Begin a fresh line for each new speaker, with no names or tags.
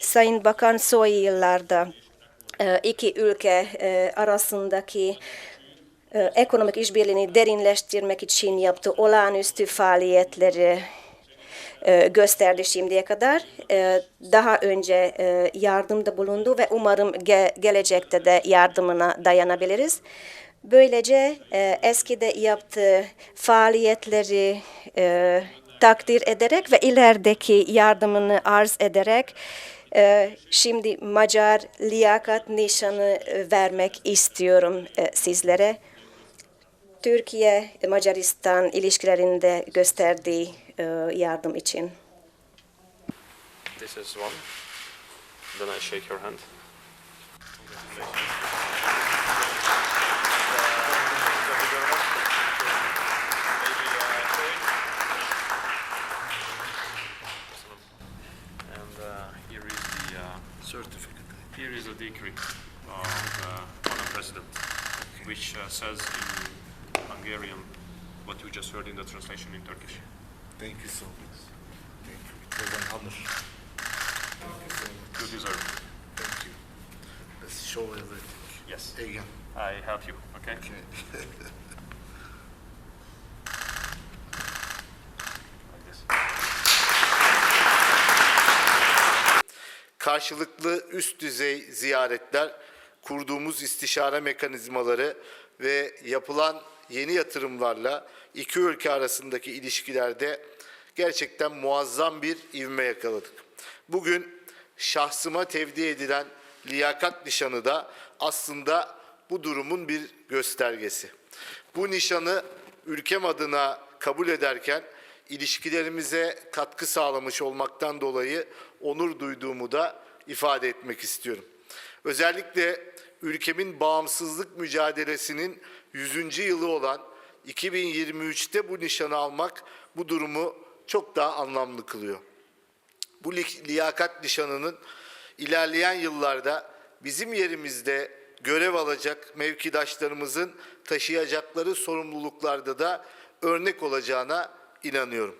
Sayın Bakan son yıllarda e, iki ülke e, arasındaki e, ekonomik işbirliğini derinleştirmek için yaptığı olağanüstü faaliyetleri gösterdi şimdiye kadar. Daha önce yardımda bulundu ve umarım ge- gelecekte de yardımına dayanabiliriz. Böylece eskide yaptığı faaliyetleri takdir ederek ve ilerideki yardımını arz ederek şimdi Macar liyakat nişanı e, vermek istiyorum e, sizlere. Türkiye-Macaristan ilişkilerinde gösterdiği e, yardım için.
This is one. Then I shake your hand. Here is a decree of uh, Madam President, which uh, says in Hungarian what you just heard in the translation in Turkish.
Thank you so much. Thank you. It was an honor. Thank you so much.
You deserve it.
Thank you. Let's show everything.
Yes.
Again.
I help you. Okay.
Okay.
karşılıklı üst düzey ziyaretler, kurduğumuz istişare mekanizmaları ve yapılan yeni yatırımlarla iki ülke arasındaki ilişkilerde gerçekten muazzam bir ivme yakaladık. Bugün şahsıma tevdi edilen liyakat nişanı da aslında bu durumun bir göstergesi. Bu nişanı ülkem adına kabul ederken ilişkilerimize katkı sağlamış olmaktan dolayı onur duyduğumu da ifade etmek istiyorum. Özellikle ülkemin bağımsızlık mücadelesinin 100. yılı olan 2023'te bu nişanı almak bu durumu çok daha anlamlı kılıyor. Bu li- liyakat nişanının ilerleyen yıllarda bizim yerimizde görev alacak mevkidaşlarımızın taşıyacakları sorumluluklarda da örnek olacağına inanıyorum.